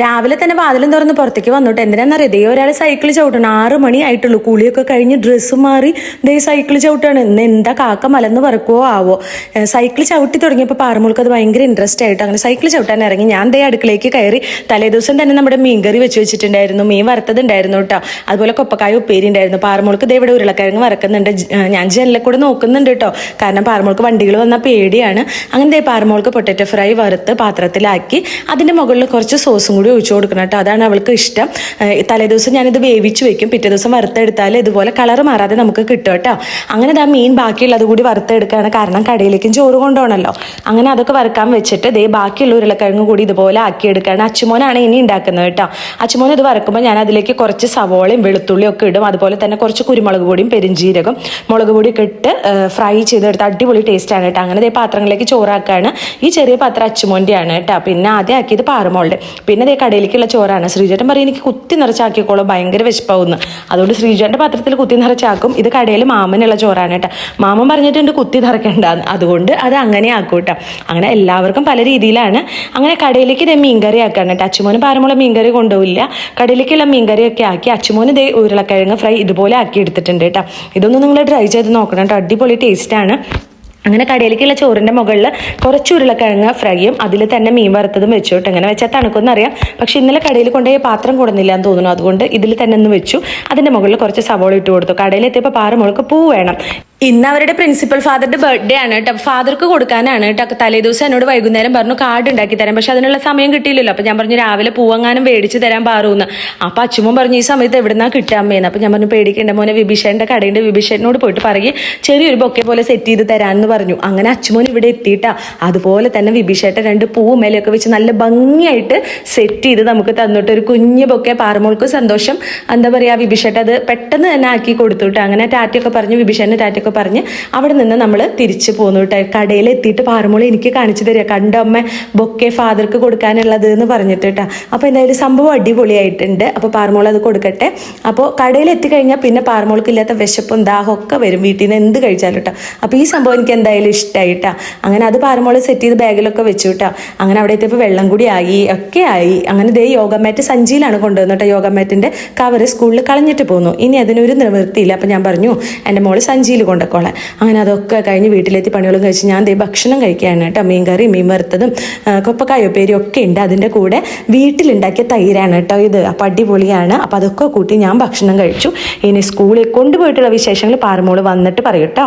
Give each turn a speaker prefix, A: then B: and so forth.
A: രാവിലെ തന്നെ വാതിലും തുറന്ന് പുറത്തേക്ക് വന്നിട്ട് എന്തിനാണെന്നറിയാം ദൈവം ഒരാൾ സൈക്കിൾ ചവിട്ടണം. ആറ് മണി ആയിട്ടുള്ളൂ. കുളിയൊക്കെ കഴിഞ്ഞ് ഡ്രസ്സ് മാറി ദൈവം സൈക്കിൾ ചവിട്ടാണ്. ഇന്ന് എന്താ കാക്ക മലന്ന് പറക്കുവോ ആവോ? സൈക്കിൾ ചവിട്ടി തുടങ്ങിയപ്പോൾ പാറമോൾക്ക് അത് ഭയങ്കര ഇൻട്രസ്റ്റ് ആയിട്ട് അങ്ങനെ സൈക്കിൾ ചവിട്ടാൻ ഇറങ്ങി. ഞാൻ ദൈവം അടുക്കളയ്ക്ക് കയറി തലേദിവസം തന്നെ നമ്മുടെ മീൻകറി വെച്ച് വെച്ചിട്ടുണ്ടായിരുന്നു. മീൻ വറുത്തതുണ്ടായിരുന്നു കേട്ടോ അതുപോലെ കൊപ്പക്കായ ഉപ്പേരി ഉണ്ടായിരുന്നു. പാറമോൾക്ക് ദൈവം ഇവിടെ ഉരുളക്കിഴങ്ങ് വറക്കുന്നുണ്ട്. ഞാൻ ജനലിൽ കൂടെ നോക്കുന്നുണ്ട് കേട്ടോ കാരണം പാറമോൾക്ക് വണ്ടികൾ വന്നാൽ പേടിയാണ്. അങ്ങനെ ദേ പാറമോൾക്ക് പൊട്ടറ്റോ ഫ്രൈ വറുത്ത് പാത്രത്തിലാക്കി അതിന്റെ മുകളിൽ കുറച്ച് സോസും കൂടി ഒഴിച്ചു കൊടുക്കണം കേട്ടോ. അതാണ് അവൾക്ക് ഇഷ്ടം. തലേദിവസം ഞാനിത് വേവിച്ച് വെക്കും. പിറ്റേ ദിവസം വറുത്തെടുത്താൽ ഇതുപോലെ കളർ മാറാതെ നമുക്ക് കിട്ടും കേട്ടോ. അങ്ങനെ ആ മീൻ ബാക്കിയുള്ളത് കൂടി വറുത്തെടുക്കുകയാണ് കാരണം കടയിലേക്കും ചോറ് കൊണ്ടുപോകണമല്ലോ അങ്ങനെ അതൊക്കെ വറുക്കാൻ വെച്ചിട്ട് ദേ ബാക്കിയുള്ള ഉരുളക്കിഴങ്ങ് കൂടി ഇതുപോലെ ആക്കിയെടുക്കുകയാണ് അച്ചുമോനാണ് ഇനി ഉണ്ടാക്കുന്നത് കേട്ടോ. അച്ചുമോൻ ഇത് വറുക്കുമ്പോൾ ഞാൻ അതിലേക്ക് കുറച്ച് സവോളയും വെളുത്തുള്ളിയും ഒക്കെ ഇടും. അതുപോലെ തന്നെ കുറച്ച് കുരുമുളക് പൊടിയും പെരിഞ്ചീരകം മുളക് പൊടിയൊക്കെ ഇട്ട് ഫ്രൈ ചെയ്തെടുത്ത് അടിപൊളി ടേസ്റ്റാണ് കേട്ടോ. അങ്ങനെ ദേ പാത്രങ്ങളിലേക്ക് ചോറാക്കുകയാണ് ഈ ചെറിയ പാത്രം അച്ചുമോന്റെയാണ് കേട്ടോ. പിന്നെ ആദ്യം ആക്കിയത് പാറമോളുടെ പിന്നെ ദേ കടയിലേക്കുള്ള ചോറാണ്. ശ്രീജേട്ടൻ പറയും എനിക്ക് കുത്തി നിറച്ചാക്കിക്കോളൂ ഭയങ്കര വിശപ്പാവുന്നു. അതുകൊണ്ട് ശ്രീജേട്ടന്റെ പാത്രത്തിൽ കുത്തി നിറച്ചാക്കും. ഇത് കടയിൽ മാമനുള്ള ചോറാണ് കേട്ടോ. മാമൻ പറഞ്ഞിട്ടുണ്ട് കുത്തി നിറക്കേണ്ട അതുകൊണ്ട് അത് അങ്ങനെ ആക്കും കേട്ടോ. അങ്ങനെ എല്ലാവർക്കും പല രീതിയിലാണ്. അങ്ങനെ കടയിലേക്ക് ഇതേ മീൻകറി ആക്കാണ് കേട്ടോ. അച്ചുമോന് പാരമുള്ള മീൻകറി കൊണ്ടുപോയില്ല കടയിലേക്കുള്ള മീൻകറിയൊക്കെ ആക്കി അച്ചുമോന് ഇതേ ഉരുളക്കിഴങ്ങ് ഫ്രൈ ഇതുപോലെ ആക്കി എടുത്തിട്ടുണ്ട് കേട്ടോ. ഇതൊന്നും നിങ്ങൾ ട്രൈ ചെയ്ത് നോക്കണം കേട്ടോ. അടിപൊളി ടേസ്റ്റാണ് അങ്ങനെ കടയിലേക്കുള്ള ചോറിന്റെ മുകളിൽ കുറച്ച് ഉരുളക്കിഴങ്ങ് ഫ്രൈയും അതിൽ തന്നെ മീൻ വറുത്തതും വെച്ചിട്ട് അങ്ങനെ വെച്ചാൽ തണുക്കുമെന്ന് അറിയാം പക്ഷേ ഇന്നലെ കടയിൽ കൊണ്ടുപോയി പാത്രം കൊടുന്നില്ല എന്ന് തോന്നുന്നു. അതുകൊണ്ട് ഇതിൽ തന്നെ ഒന്ന് വെച്ചു. അതിന്റെ മുകളിൽ കുറച്ച് സവോള ഇട്ട് കൊടുത്തു. കടയിലെത്തിയപ്പോൾ പാറമുളക്ക് പൂ വേണം. ഇന്ന് അവരുടെ പ്രിൻസിപ്പൽ ഫാദറിന്റെ ബർത്ത്ഡേ ആണ് കേട്ടോ. ഫാദർക്ക് കൊടുക്കാനാണ് കേട്ടോ. തലേദിവസം എന്നോട് വൈകുന്നേരം പറഞ്ഞു കാർഡ് ഉണ്ടാക്കി തരാം. പക്ഷെ അതിനുള്ള സമയം കിട്ടിയില്ലല്ലോ. അപ്പൊ ഞാൻ പറഞ്ഞു രാവിലെ പൂവങ്ങാനും മേടിച്ച് തരാൻ പാറൂന്ന്. അപ്പൊ അച്ഛമ്മ പറഞ്ഞു ഈ സമയത്ത് എവിടുന്നാ കിട്ടാൻ അമ്മേന്ന് അപ്പൊ ഞാൻ പറഞ്ഞു പേടിക്കേണ്ട മോനെ വിഭീഷണന്റെ കടയുണ്ട്. വിഭീഷണനോട് പോയിട്ട് പറയും. ചെറിയൊരു ബൊക്കെ പോലെ സെറ്റ് ചെയ്ത് തരാമെന്ന് പറഞ്ഞു. അങ്ങനെ അച്ഛമോൻ ഇവിടെ എത്തിയിട്ടാ. അതുപോലെ തന്നെ വിഭീഷേട്ട രണ്ട് പൂവും മേലെയൊക്കെ വെച്ച് നല്ല ഭംഗിയായിട്ട് സെറ്റ് ചെയ്ത് നമുക്ക് തന്നിട്ട് ഒരു കുഞ്ഞു ബൊക്കെ. പാറമോൾക്ക് സന്തോഷം. എന്താ പറയാ വിഭീഷേട്ട അത് പെട്ടെന്ന് തന്നെ ആക്കി കൊടുത്തു അങ്ങനെ ടാറ്റയൊക്കെ പറഞ്ഞു വിഭീഷേട്ടന് ടാറ്റയൊക്കെ പറഞ്ഞ് അവിടെ നിന്ന് നമ്മൾ തിരിച്ചു പോന്നു കേട്ടോ കടയിൽ എത്തിയിട്ട് പാറമോളി എനിക്ക് കാണിച്ചു തരിക. കണ്ട അമ്മ ബൊക്കെ ഫാദർക്ക് കൊടുക്കാനുള്ളത് എന്ന് പറഞ്ഞിട്ട് കേട്ടോ അപ്പോൾ എന്തായാലും സംഭവം അടിപൊളിയായിട്ടുണ്ട്. അപ്പോൾ പാറമോൾ അത് കൊടുക്കട്ടെ. അപ്പോൾ കടയിൽ എത്തിക്കഴിഞ്ഞാൽ പിന്നെ പാറമോൾക്ക് ഇല്ലാത്ത വിശപ്പും ദാഹമൊക്കെ വരും വീട്ടിൽ നിന്ന് എന്ത് കഴിച്ചാലും കേട്ടോ അപ്പോൾ ഈ സംഭവം എനിക്ക് എന്തായാലും ഇഷ്ടമായിട്ടാ അങ്ങനെ അത് പാറമോൾ സെറ്റ് ചെയ്ത് ബാഗിലൊക്കെ വെച്ചു കേട്ടോ അങ്ങനെ അവിടെ എത്തിയപ്പോൾ വെള്ളം കൂടി ആയി ഒക്കെ ആയി. അങ്ങനെ ദേ യോഗ മാറ്റ് സഞ്ചിയിലാണ് കൊണ്ടുവന്നു കേട്ടോ യോഗ മാറ്റിന്റെ കവർ സ്കൂളിൽ കളഞ്ഞിട്ട് പോന്നു. ഇനി അതിനൊരു നിവൃത്തിയില്ല. അപ്പോൾ ഞാൻ പറഞ്ഞു എന്റെ മോൾ സഞ്ചിയിൽ കൊണ്ടുക്കോളാൻ. അങ്ങനെ അതൊക്കെ കഴിഞ്ഞ് വീട്ടിലെത്തി പണികളും കഴിച്ച് ഞാൻ ദേ ഭക്ഷണം കഴിക്കുകയാണ് കേട്ടോ. മീൻ കറി മീൻ വറുത്തതും കൊപ്പക്കായ ഉപ്പേരിയും ഒക്കെ ഉണ്ട്. അതിന്റെ കൂടെ വീട്ടിലുണ്ടാക്കിയ തൈരാണ് കേട്ടോ ഇത്. അപ്പം അടിപൊളിയാണ്. അപ്പം അതൊക്കെ കൂട്ടി ഞാൻ ഭക്ഷണം കഴിച്ചു. ഇനി സ്കൂളിൽ കൊണ്ടുപോയിട്ടുള്ള വിശേഷങ്ങൾ പാറമോൾ വന്നിട്ട് പറയൂട്ടോ